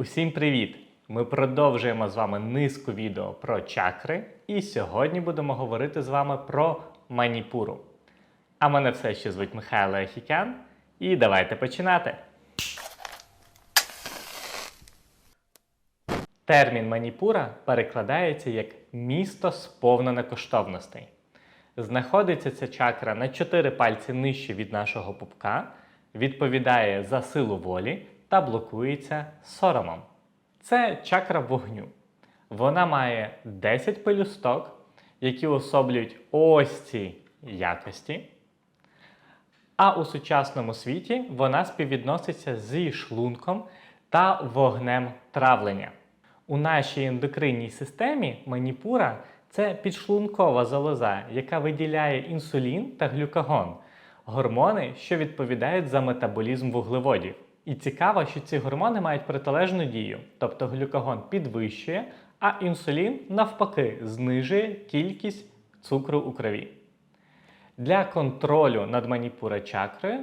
Усім привіт! Ми продовжуємо з вами низку відео про чакри, і сьогодні будемо говорити з вами про маніпуру. А мене все ще звуть Михайло Ахікян, і давайте починати. Термін маніпура перекладається як місто сповнене коштовностей. Знаходиться ця чакра на 4 пальці нижче від нашого пупка, відповідає за силу волі та блокується соромом. Це чакра вогню. Вона має 10 пелюсток, які особлюють ось ці якості. А у сучасному світі вона співвідноситься зі шлунком та вогнем травлення. У нашій ендокринній системі маніпура це підшлункова залоза, яка виділяє інсулін та глюкагон гормони, що відповідають за метаболізм вуглеводів. І цікаво, що ці гормони мають протилежну дію, тобто глюкагон підвищує, а інсулін навпаки знижує кількість цукру у крові. Для контролю над маніпура чакрою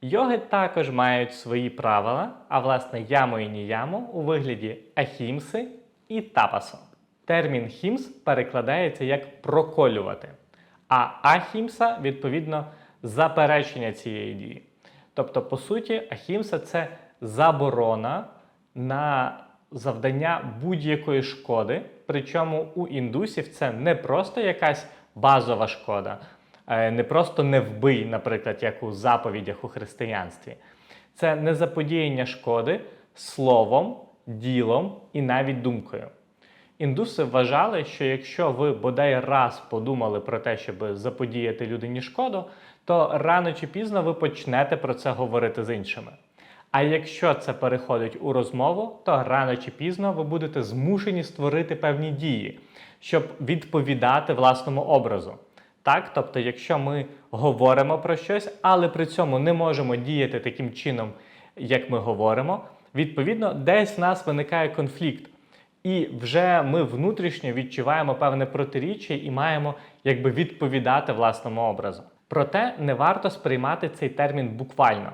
йоги також мають свої правила, а власне яму і ніяму у вигляді ахімси і тапасу. Термін хімс перекладається як проколювати, а ахімса відповідно заперечення цієї дії. Тобто, по суті, ахімса це заборона на завдання будь-якої шкоди. Причому у індусів це не просто якась базова шкода, е, не просто не вбий, наприклад, як у заповідях у християнстві. Це не заподіяння шкоди словом, ділом і навіть думкою. Індуси вважали, що якщо ви бодай раз подумали про те, щоб заподіяти людині шкоду, то рано чи пізно ви почнете про це говорити з іншими. А якщо це переходить у розмову, то рано чи пізно ви будете змушені створити певні дії, щоб відповідати власному образу. Так, тобто, якщо ми говоримо про щось, але при цьому не можемо діяти таким чином, як ми говоримо, відповідно, десь в нас виникає конфлікт. І вже ми внутрішньо відчуваємо певне протиріччя і маємо якби відповідати власному образу. Проте не варто сприймати цей термін буквально.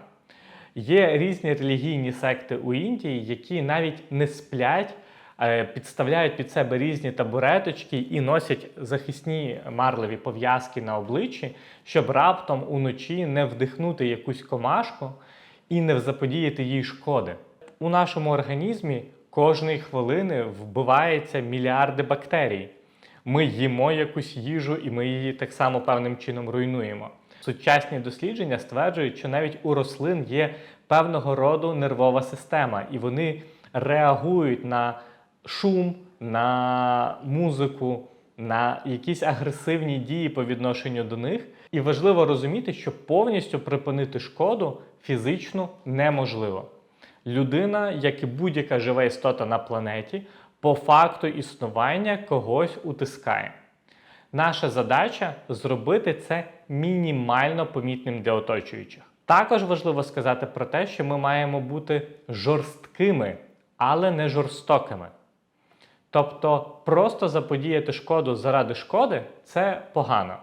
Є різні релігійні секти у Індії, які навіть не сплять, е, підставляють під себе різні табуреточки і носять захисні марливі пов'язки на обличчі, щоб раптом уночі не вдихнути якусь комашку і не заподіяти їй шкоди. У нашому організмі кожної хвилини вбивається мільярди бактерій. Ми їмо якусь їжу і ми її так само певним чином руйнуємо. Сучасні дослідження стверджують, що навіть у рослин є певного роду нервова система, і вони реагують на шум, на музику, на якісь агресивні дії по відношенню до них. І важливо розуміти, що повністю припинити шкоду фізично неможливо. Людина, як і будь-яка жива істота на планеті, по факту існування когось утискає. Наша задача зробити це мінімально помітним для оточуючих. Також важливо сказати про те, що ми маємо бути жорсткими, але не жорстокими. Тобто, просто заподіяти шкоду заради шкоди це погано.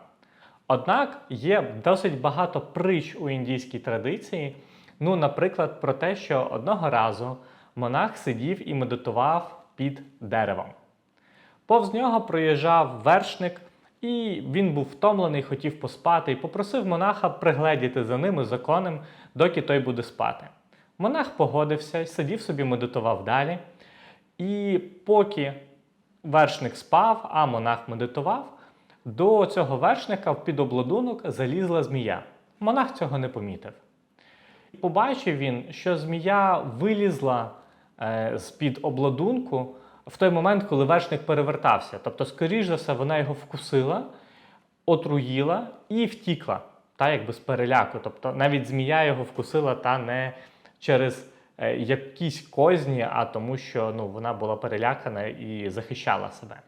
Однак є досить багато притч у індійській традиції. Ну, наприклад, про те, що одного разу монах сидів і медитував під деревом. Повз нього проїжджав вершник, і він був втомлений, хотів поспати, і попросив монаха пригледіти за ним і за конем, доки той буде спати. Монах погодився, сидів собі, медитував далі. І поки вершник спав, а монах медитував, до цього вершника в під обладунок залізла змія. Монах цього не помітив. Побачив він, що змія вилізла е, з-під обладунку в той момент, коли вершник перевертався. Тобто, скоріш за все, вона його вкусила, отруїла і втікла, та якби з переляку. Тобто навіть змія його вкусила та не через е, якісь козні, а тому, що ну, вона була перелякана і захищала себе.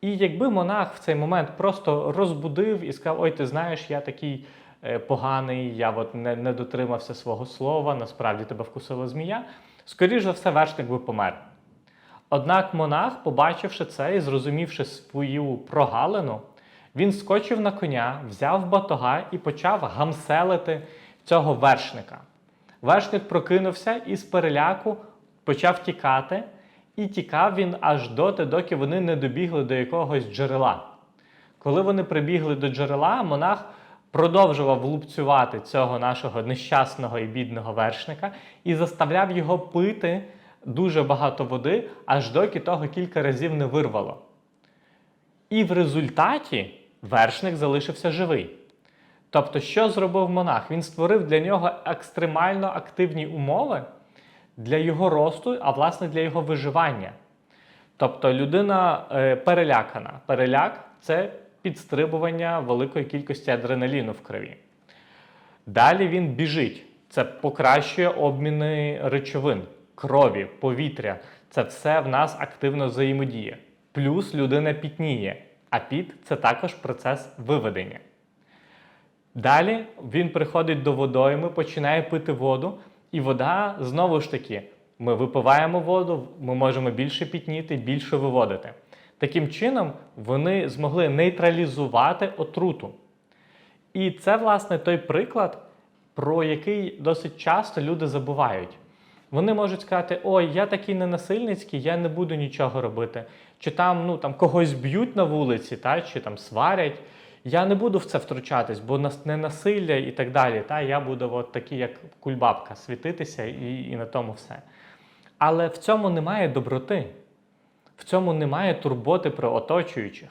І якби монах в цей момент просто розбудив і сказав: Ой, ти знаєш, я такий поганий, я от не, не дотримався свого слова, насправді тебе вкусила змія, скоріш за все, вершник би помер. Однак монах, побачивши це і зрозумівши свою прогалину, він скочив на коня, взяв батога і почав гамселити цього вершника. Вершник прокинувся і з переляку почав тікати, і тікав він аж доти, доки вони не добігли до якогось джерела. Коли вони прибігли до джерела, монах продовжував лупцювати цього нашого нещасного і бідного вершника і заставляв його пити дуже багато води, аж доки того кілька разів не вирвало. І в результаті вершник залишився живий. Тобто, що зробив монах? Він створив для нього екстремально активні умови для його росту, а власне для його виживання. Тобто людина е, перелякана. Переляк це підстрибування великої кількості адреналіну в крові. Далі він біжить. Це покращує обміни речовин, крові, повітря. Це все в нас активно взаємодіє. Плюс людина пітніє, а піт це також процес виведення. Далі він приходить до водойми, починає пити воду, і вода знову ж таки, ми випиваємо воду, ми можемо більше пітніти, більше виводити. Таким чином, вони змогли нейтралізувати отруту. І це, власне, той приклад, про який досить часто люди забувають. Вони можуть сказати: ой, я такий ненасильницький, я не буду нічого робити. Чи там ну, там когось б'ють на вулиці, та, чи там сварять. Я не буду в це втручатись, бо нас не насилля і так далі. Та, я буду от такий, як кульбабка, світитися і, і на тому все. Але в цьому немає доброти, в цьому немає турботи про оточуючих.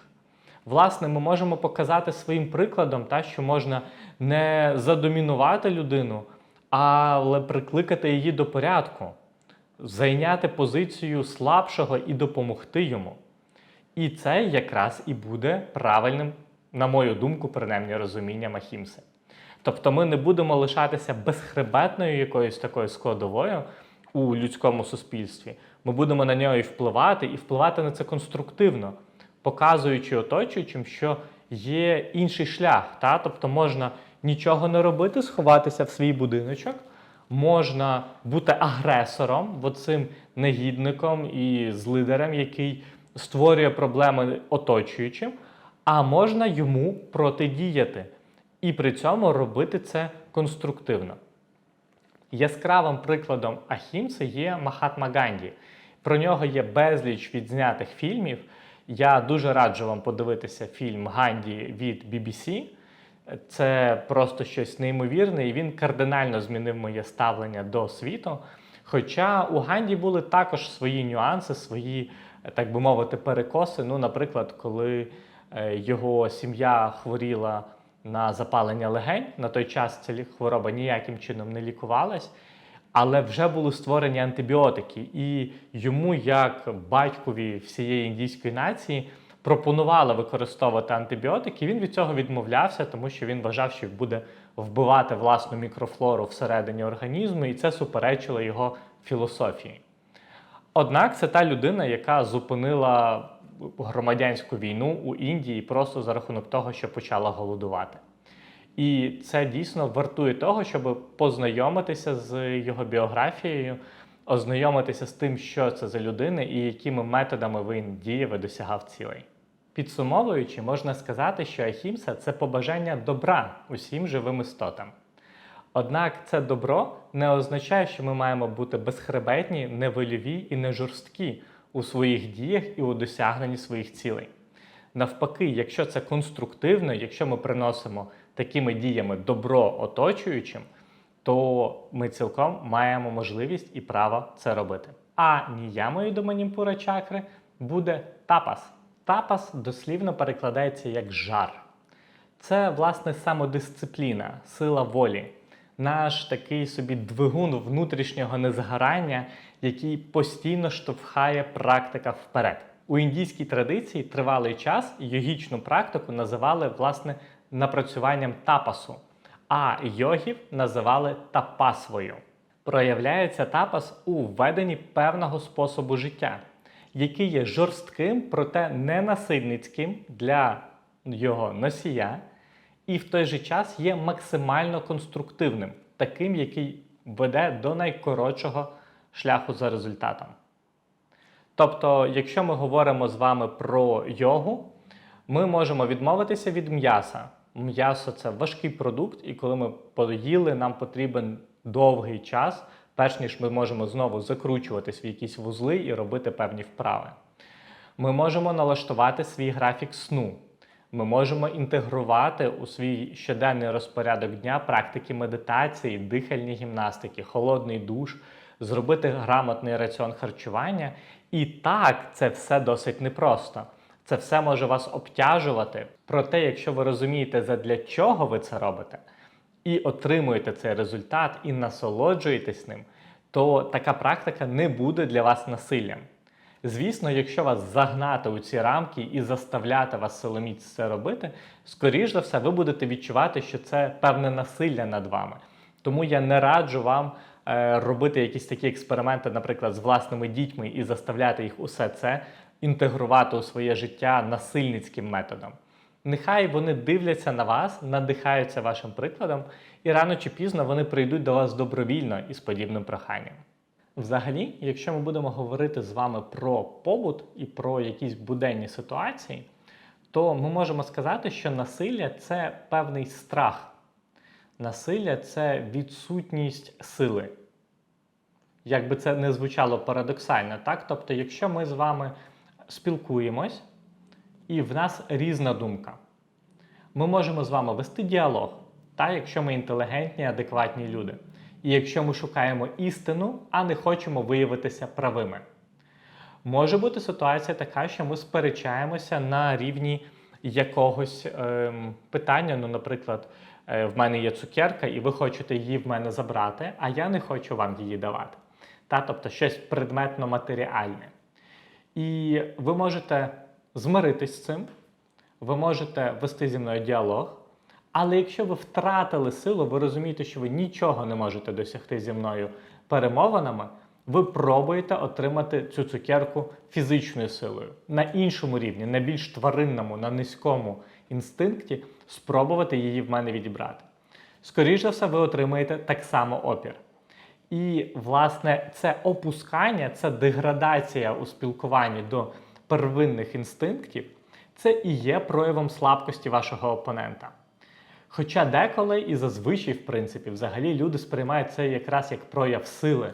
Власне, ми можемо показати своїм прикладом, та, що можна не задомінувати людину, але прикликати її до порядку, зайняти позицію слабшого і допомогти йому. І це якраз і буде правильним, на мою думку, принаймні розумінням Ахімси. Тобто ми не будемо лишатися безхребетною якоюсь такою складовою у людському суспільстві. Ми будемо на нього і впливати, і впливати на це конструктивно, показуючи оточуючим, що є інший шлях. Та? Тобто можна нічого не робити, сховатися в свій будиночок, можна бути агресором, оцим негідником і злидерем, який створює проблеми оточуючим, а можна йому протидіяти і при цьому робити це конструктивно. Яскравим прикладом Ахімси є Махатма Ганді. Про нього є безліч відзнятих фільмів. Я дуже раджу вам подивитися фільм Ганді від BBC. Це просто щось неймовірне, і він кардинально змінив моє ставлення до світу. Хоча у Ганді були також свої нюанси, свої, так би мовити, перекоси. Ну, наприклад, коли е, його сім'я хворіла на запалення легень, на той час ця хвороба ніяким чином не лікувалась, але вже були створені антибіотики, і йому, як батькові всієї індійської нації, пропонували використовувати антибіотики. Він від цього відмовлявся, тому що він вважав, що буде вбивати власну мікрофлору всередині організму, і це суперечило його філософії. Однак це та людина, яка зупинила громадянську війну у Індії просто за рахунок того, що почала голодувати. І це дійсно вартує того, щоб познайомитися з його біографією, ознайомитися з тим, що це за людина і якими методами він діяв і досягав цілей. Підсумовуючи, можна сказати, що Ахімса це побажання добра усім живим істотам. Однак це добро не означає, що ми маємо бути безхребетні, невольові і не жорсткі у своїх діях і у досягненні своїх цілей. Навпаки, якщо це конструктивно, якщо ми приносимо такими діями добро оточуючим, то ми цілком маємо можливість і право це робити. А ніямою до маніпура чакри буде тапас. Тапас дослівно перекладається як жар. Це, власне, самодисципліна, сила волі, наш такий собі двигун внутрішнього незгорання, який постійно штовхає практика вперед. У індійській традиції тривалий час йогічну практику називали власне напрацюванням тапасу, а йогів називали тапасвою. Проявляється тапас у введенні певного способу життя, який є жорстким, проте ненасильницьким для його носія, і в той же час є максимально конструктивним, таким, який веде до найкоротшого шляху за результатом. Тобто, якщо ми говоримо з вами про йогу, ми можемо відмовитися від м'яса. М'ясо це важкий продукт, і коли ми поїли, нам потрібен довгий час перш ніж ми можемо знову закручуватись в якісь вузли і робити певні вправи. Ми можемо налаштувати свій графік сну. Ми можемо інтегрувати у свій щоденний розпорядок дня практики медитації, дихальні гімнастики, холодний душ, зробити грамотний раціон харчування. І так, це все досить непросто. Це все може вас обтяжувати. Проте, якщо ви розумієте, задля чого ви це робите, і отримуєте цей результат, і насолоджуєтесь ним, то така практика не буде для вас насиллям. Звісно, якщо вас загнати у ці рамки і заставляти вас силоміць це робити, скоріш за все, ви будете відчувати, що це певне насилля над вами. Тому я не раджу вам робити якісь такі експерименти, наприклад, з власними дітьми і заставляти їх усе це інтегрувати у своє життя насильницьким методом. Нехай вони дивляться на вас, надихаються вашим прикладом, і рано чи пізно вони прийдуть до вас добровільно із подібним проханням. Взагалі, якщо ми будемо говорити з вами про побут і про якісь буденні ситуації, то ми можемо сказати, що насилля це певний страх. Насилля це відсутність сили. Як би це не звучало парадоксально, так? Тобто, якщо ми з вами спілкуємось, і в нас різна думка, ми можемо з вами вести діалог, так? якщо ми інтелігентні, адекватні люди. І якщо ми шукаємо істину, а не хочемо виявитися правими. Може бути ситуація така, що ми сперечаємося на рівні якогось е, питання. Ну, наприклад, е, в мене є цукерка, і ви хочете її в мене забрати, а я не хочу вам її давати. Та, тобто щось предметно матеріальне. І ви можете змиритись з цим, ви можете вести зі мною діалог. Але якщо ви втратили силу, ви розумієте, що ви нічого не можете досягти зі мною перемовинами, ви пробуєте отримати цю цукерку фізичною силою на іншому рівні, на більш тваринному, на низькому інстинкті, спробувати її в мене відібрати. Скоріше за все, ви отримаєте так само опір. І, власне, це опускання, це деградація у спілкуванні до первинних інстинктів, це і є проявом слабкості вашого опонента. Хоча деколи і зазвичай, в принципі, взагалі люди сприймають це якраз як прояв сили.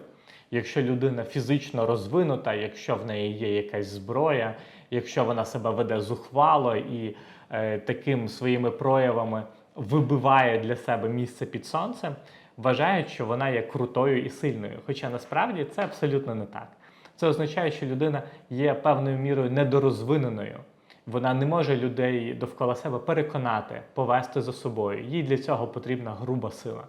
Якщо людина фізично розвинута, якщо в неї є якась зброя, якщо вона себе веде зухвало і е, таким своїми проявами вибиває для себе місце під сонцем, вважають, що вона є крутою і сильною. Хоча насправді це абсолютно не так. Це означає, що людина є певною мірою недорозвиненою. Вона не може людей довкола себе переконати, повести за собою. Їй для цього потрібна груба сила.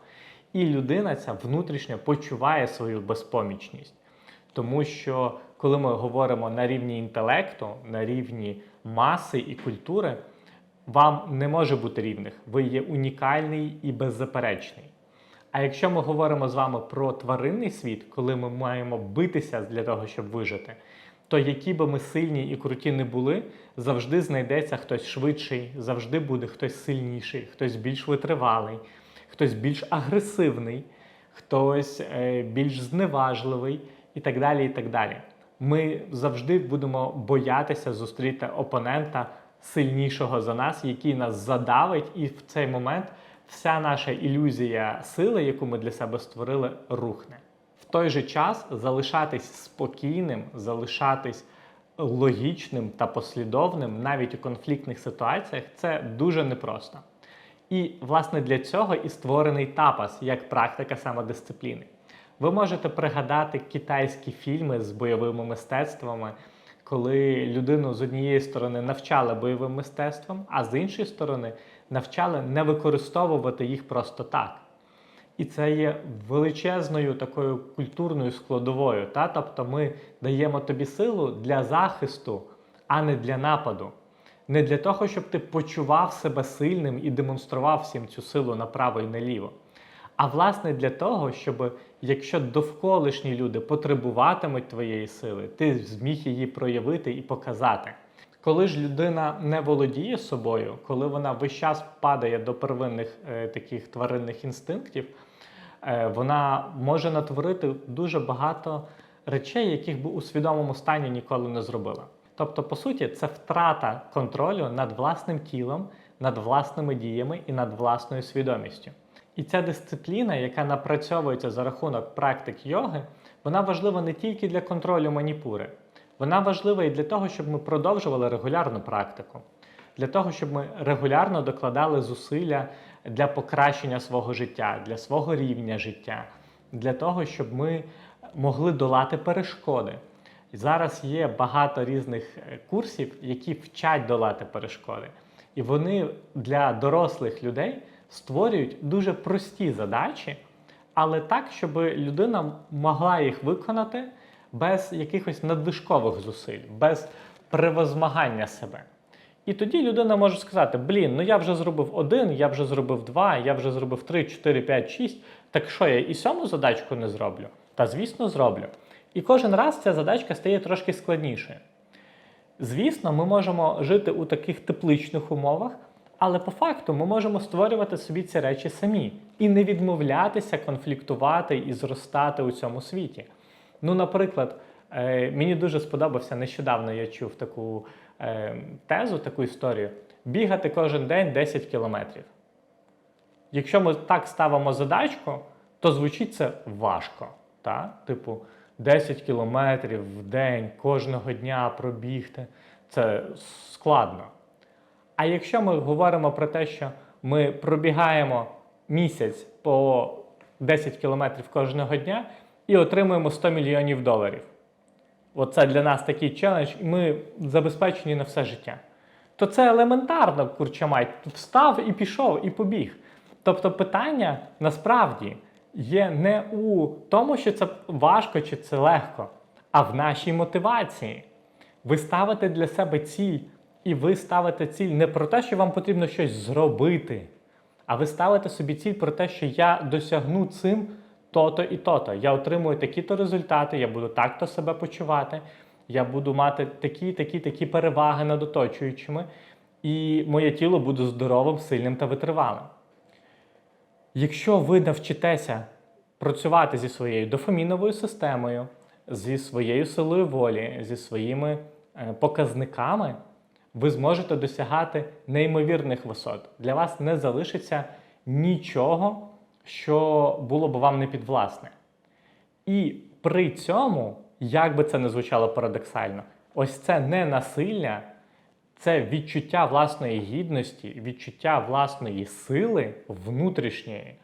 І людина ця внутрішньо почуває свою безпомічність. Тому що коли ми говоримо на рівні інтелекту, на рівні маси і культури, вам не може бути рівних. Ви є унікальний і беззаперечний. А якщо ми говоримо з вами про тваринний світ, коли ми маємо битися для того, щоб вижити, то які би ми сильні і круті не були, завжди знайдеться хтось швидший, завжди буде хтось сильніший, хтось більш витривалий, хтось більш агресивний, хтось е, більш зневажливий і так далі. і так далі. Ми завжди будемо боятися зустріти опонента сильнішого за нас, який нас задавить, і в цей момент вся наша ілюзія сили, яку ми для себе створили, рухне. В той же час залишатись спокійним, залишатись логічним та послідовним навіть у конфліктних ситуаціях це дуже непросто. І, власне, для цього і створений тапас як практика самодисципліни. Ви можете пригадати китайські фільми з бойовими мистецтвами, коли людину з однієї сторони навчали бойовим мистецтвом, а з іншої сторони навчали не використовувати їх просто так. І це є величезною такою культурною складовою. Та? Тобто ми даємо тобі силу для захисту, а не для нападу. Не для того, щоб ти почував себе сильним і демонстрував всім цю силу направо і наліво. А власне для того, щоб якщо довколишні люди потребуватимуть твоєї сили, ти зміг її проявити і показати. Коли ж людина не володіє собою, коли вона весь час падає до первинних е, таких тваринних інстинктів, е, вона може натворити дуже багато речей, яких би у свідомому стані ніколи не зробила. Тобто, по суті, це втрата контролю над власним тілом, над власними діями і над власною свідомістю. І ця дисципліна, яка напрацьовується за рахунок практик йоги, вона важлива не тільки для контролю маніпури, вона важлива і для того, щоб ми продовжували регулярну практику, для того, щоб ми регулярно докладали зусилля для покращення свого життя, для свого рівня життя, для того, щоб ми могли долати перешкоди. Зараз є багато різних е, курсів, які вчать долати перешкоди. І вони для дорослих людей створюють дуже прості задачі, але так, щоб людина могла їх виконати без якихось надвижкових зусиль, без превозмагання себе. І тоді людина може сказати: блін, ну я вже зробив один, я вже зробив два, я вже зробив три, чотири, п'ять, шість. Так що я і сьому задачку не зроблю? Та звісно, зроблю. І кожен раз ця задачка стає трошки складнішою. Звісно, ми можемо жити у таких тепличних умовах, але по факту ми можемо створювати собі ці речі самі і не відмовлятися конфліктувати і зростати у цьому світі. Ну, наприклад, е, мені дуже сподобався нещодавно я чув таку е, тезу, таку історію: бігати кожен день 10 кілометрів. Якщо ми так ставимо задачку, то звучить це важко. Та? Типу, 10 кілометрів в день кожного дня пробігти це складно. А якщо ми говоримо про те, що ми пробігаємо місяць по 10 кілометрів кожного дня і отримуємо 100 мільйонів доларів. Оце для нас такий челендж, і ми забезпечені на все життя. То це елементарно, курчамай, встав і пішов, і побіг. Тобто питання насправді є не у тому, що це важко чи це легко, а в нашій мотивації. Ви ставите для себе ціль, і ви ставите ціль не про те, що вам потрібно щось зробити, а ви ставите собі ціль про те, що я досягну цим то-то і то-то. Я отримую такі-то результати, я буду так-то себе почувати, я буду мати такі, такі, такі переваги над оточуючими, і моє тіло буде здоровим, сильним та витривалим. Якщо ви навчитеся працювати зі своєю дофаміновою системою, зі своєю силою волі, зі своїми е, показниками, ви зможете досягати неймовірних висот. Для вас не залишиться нічого, що було б вам не підвласне. І при цьому, як би це не звучало парадоксально, ось це не насилля, це відчуття власної гідності, відчуття власної сили внутрішньої,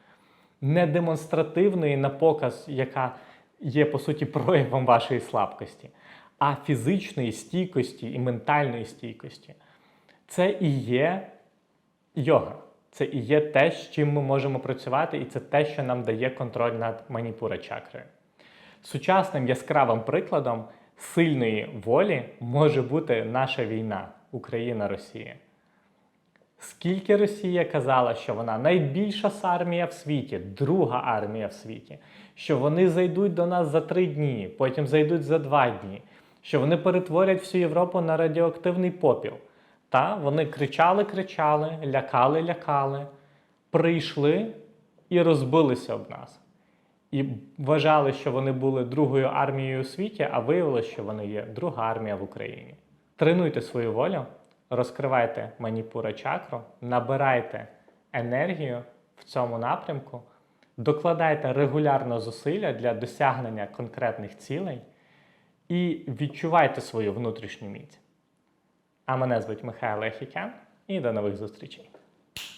не демонстративної на показ, яка є по суті проявом вашої слабкості, а фізичної стійкості і ментальної стійкості. Це і є йога. Це і є те, з чим ми можемо працювати, і це те, що нам дає контроль над маніпура чакрою. Сучасним яскравим прикладом сильної волі може бути наша війна Україна-Росія. Скільки Росія казала, що вона найбільша армія в світі, друга армія в світі, що вони зайдуть до нас за три дні, потім зайдуть за два дні, що вони перетворять всю Європу на радіоактивний попіл. Та вони кричали, кричали, лякали, лякали, прийшли і розбилися об нас. І вважали, що вони були другою армією у світі, а виявилося, що вони є друга армія в Україні. Тренуйте свою волю, розкривайте маніпура чакру, набирайте енергію в цьому напрямку, докладайте регулярно зусилля для досягнення конкретних цілей і відчувайте свою внутрішню міць. А мене звуть Михайло Ехікян і до нових зустрічей.